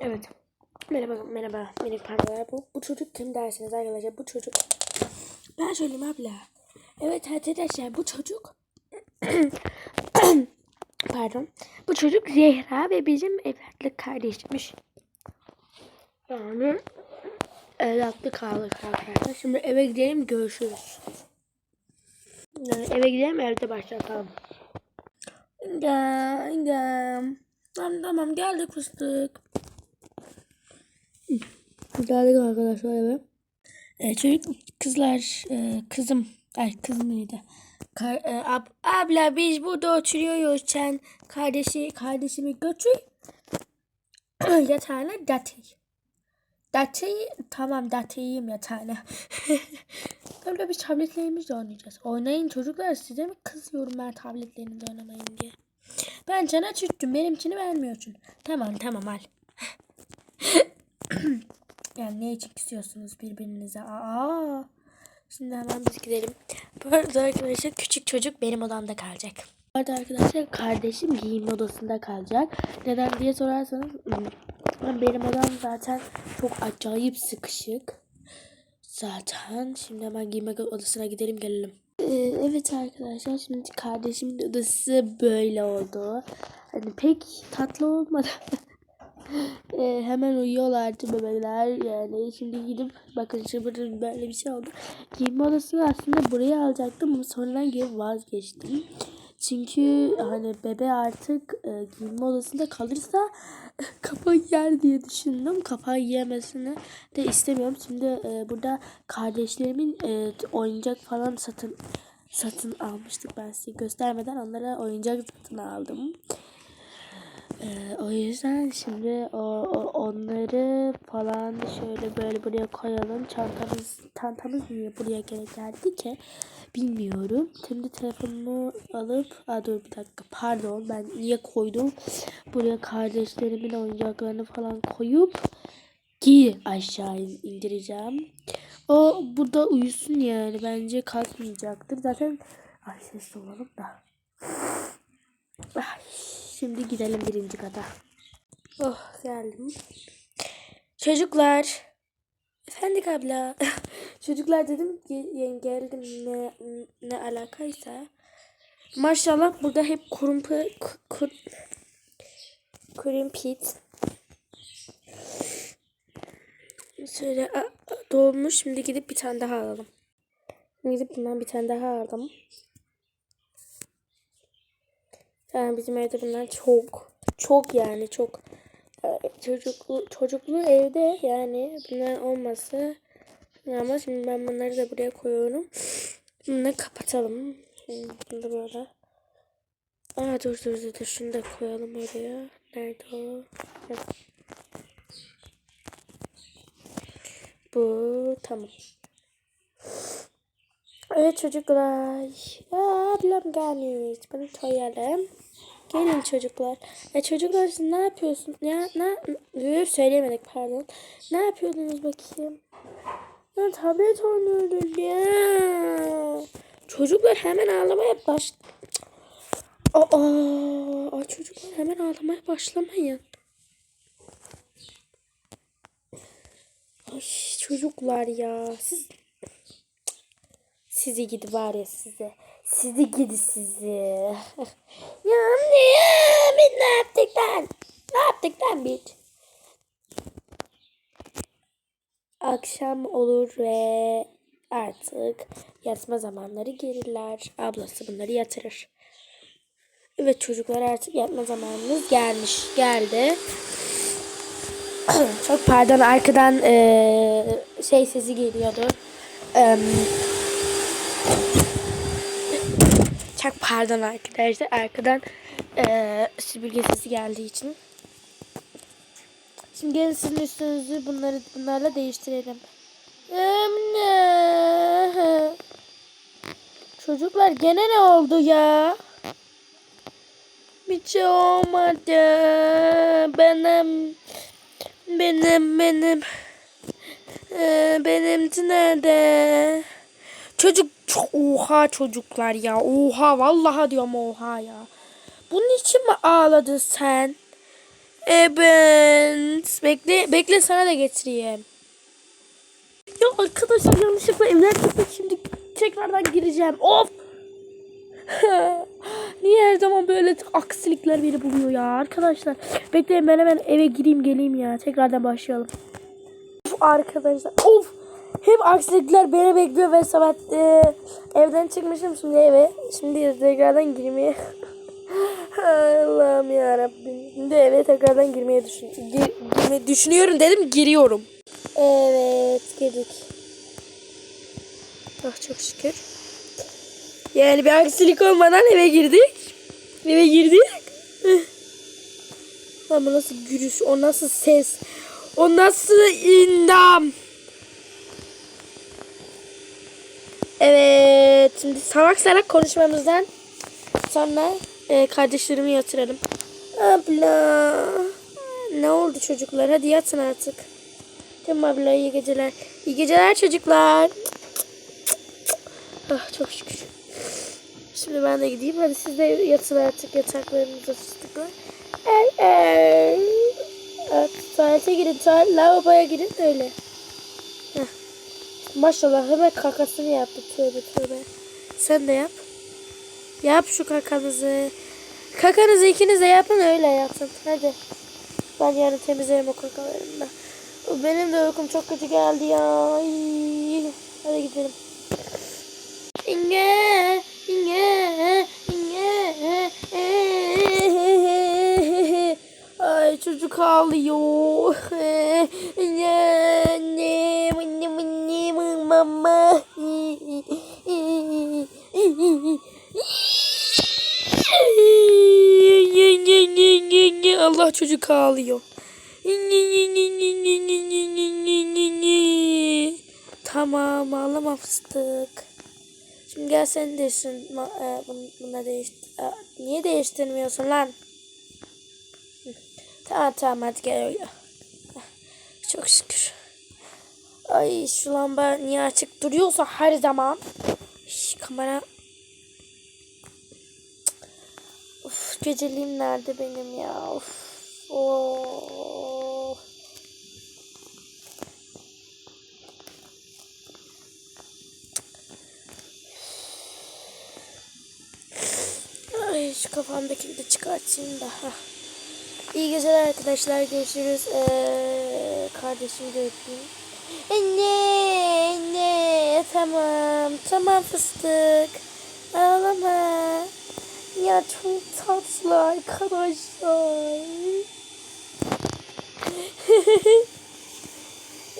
Evet. Merhaba, merhaba. Minik parmalar. Bu, bu çocuk kim dersiniz arkadaşlar? Bu çocuk. Ben söyleyeyim abla. Evet arkadaşlar bu çocuk. Pardon. Bu çocuk Zehra ve bizim evlatlık kardeşmiş. Yani evlatlık kaldık arkadaşlar. Şimdi eve gidelim görüşürüz. Yani eve gidelim evde başlatalım. Gel gel. Tamam tamam geldik fıstık. Geldik arkadaşlar eve. E, çocuk kızlar e, kızım ay kızım neydi? Kar, e, ab, abla biz burada oturuyoruz sen kardeşi kardeşimi götür yatağına datı. Datı tamam datıyım yatağına. Abla biz tabletlerimizle oynayacağız. Oynayın çocuklar size mi kızıyorum ben tabletlerinizle oynamayın diye. Ben sana çürüttüm benimkini vermiyorsun. Tamam tamam al. Yani ne için istiyorsunuz birbirinize? Aa. Şimdi hemen biz gidelim. Bu arada arkadaşlar küçük çocuk benim odamda kalacak. Bu arada arkadaşlar kardeşim giyinme odasında kalacak. Neden diye sorarsanız hmm, benim odam zaten çok acayip sıkışık. Zaten şimdi hemen giyinme odasına gidelim gelelim. Ee, evet arkadaşlar şimdi kardeşimin odası böyle oldu. Hani pek tatlı olmadı. Ee, hemen uyuyorlardı bebekler yani şimdi gidip bakın şimdi böyle bir şey oldu. Giyinme odasını aslında buraya alacaktım ama sonradan geri vazgeçtim. Çünkü hani bebe artık e, giyinme odasında kalırsa kafayı yer diye düşündüm. Kafayı yemesini de istemiyorum. Şimdi e, burada kardeşlerimin e, oyuncak falan satın satın almıştık ben size göstermeden onlara oyuncak satın aldım. Ee, o yüzden şimdi o, o onları falan şöyle böyle buraya koyalım. Çantamız çantamız niye buraya gerek geldi ki bilmiyorum. Şimdi telefonumu alıp Aa, dur bir dakika pardon ben niye koydum buraya kardeşlerimin oyuncaklarını falan koyup ki aşağı indireceğim. O burada uyusun yani bence kalkmayacaktır. Zaten ay sesli olalım da. Şimdi gidelim birinci kata. Oh geldim. Çocuklar. Efendik abla. Çocuklar dedim geldim ne, ne alakaysa. Maşallah burada hep kurumpu kur, kurumpit. Şöyle a, a, dolmuş. Şimdi gidip bir tane daha alalım. Gidip bundan bir tane daha aldım. Yani bizim evde bunlar çok çok yani çok çocuklu çocuklu evde yani bunlar olmasa ama şimdi ben bunları da buraya koyuyorum. Bunları kapatalım. Bunu da böyle. Aa dur dur dur, dur. şunu da koyalım oraya. Nerede o? Bu tamam. Evet çocuklar. Ya, ablam gelmiş. Bunu koyalım. Gelin çocuklar. E çocuklar siz ne yapıyorsun? Ya ne Üf, söyleyemedik pardon. Ne yapıyordunuz bakayım? Ben tablet oynuyordum ya. Çocuklar hemen ağlamaya baş... Aa, aa, çocuklar hemen ağlamaya başlamayın. Ay çocuklar ya siz sizi gidi var ya size. Sizi gidi sizi. ya anne ya biz ne yaptık lan? Ne yaptık lan biz? Akşam olur ve artık yatma zamanları gelirler. Ablası bunları yatırır. Evet çocuklar artık yatma zamanınız gelmiş. Geldi. Çok pardon arkadan ee, şey sesi geliyordu. Eee çok pardon arkadaşlar. Arkadan e, süpürge sesi geldiği için. Şimdi gelin sizin üstünüzü bunları bunlarla değiştirelim. Emne. Çocuklar gene ne oldu ya? Bir şey olmadı. Benim benim benim ee, benimki nerede? Çocuk çok oha çocuklar ya. Oha vallahi diyorum oha ya. Bunun için mi ağladın sen? Evet. bekle bekle sana da getireyim. Ya arkadaşlar yanlışlıkla evden çıktık şimdi tekrardan gireceğim. Of! Niye her zaman böyle aksilikler beni buluyor ya arkadaşlar. Bekleyin ben hemen eve gireyim geleyim ya. Tekrardan başlayalım. Of arkadaşlar. Of! Hep aksilikler beni bekliyor ve sabah e, evden çıkmışım şimdi eve. Şimdi tekrardan girmeye. Allah'ım ya Rabbim. Şimdi eve tekrardan girmeye düşün gir, girme, düşünüyorum dedim giriyorum. Evet girdik. Ah çok şükür. Yani bir aksilik olmadan eve girdik. Eve girdik. Lan bu nasıl gürüş, o nasıl ses, o nasıl indam. Evet, şimdi salak salak konuşmamızdan sonra e, kardeşlerimi yatıralım. Abla, ne oldu çocuklar? Hadi yatın artık. Tamam abla, iyi geceler. İyi geceler çocuklar. Ah çok şükür. Şimdi ben de gideyim. Hadi siz de yatın artık yataklarınıza fıstıklar. Ey. Evet, tuvalete girin. Tuvalet, lavaboya girin öyle. Maşallah hemen kakasını yaptı. Tövbe tövbe. Sen de yap. Yap şu kakanızı. Kakanızı ikiniz de yapın öyle yatın. Hadi. Ben yarın temizlerim o kakalarını da. Benim de uykum çok kötü geldi ya. Hadi gidelim. İnge, inge, inge. Ay çocuk ağlıyor. İnge, mama. Allah çocuk ağlıyor. Tamam ağlama fıstık. Şimdi gel sen değiştir. ma- E, bun- bunları değiştir. E, niye değiştirmiyorsun lan? Tamam tamam hadi gel Çok şükür. Ay şu lamba niye açık duruyorsa her zaman. Şş, kamera. Uf geceliğim nerede benim ya? Of. Of. Ay şu kafamdakini de çıkartayım da. Hah. İyi geceler arkadaşlar. Görüşürüz. Ee, kardeşimi de öpeyim. Anne, anne. Tamam. Tamam fıstık. Ağlama. Ya çok tatlı arkadaşlar.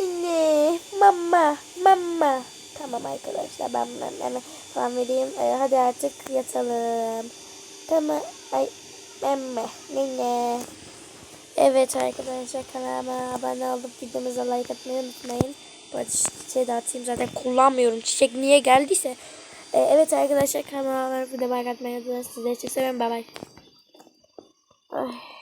Anne, mama, mama. Tamam arkadaşlar ben bunların hemen falan vereyim. Ee, hadi artık yatalım. Tamam. Ay, mama, nene. Evet arkadaşlar kanalıma abone olup videomuza like atmayı unutmayın. Bu arada çiçeği de atayım zaten kullanmıyorum. Çiçek niye geldiyse. Ee, evet arkadaşlar kanalıma videomu like atmayı unutmayın. Sizleri çok seviyorum. Bay bay. Ay.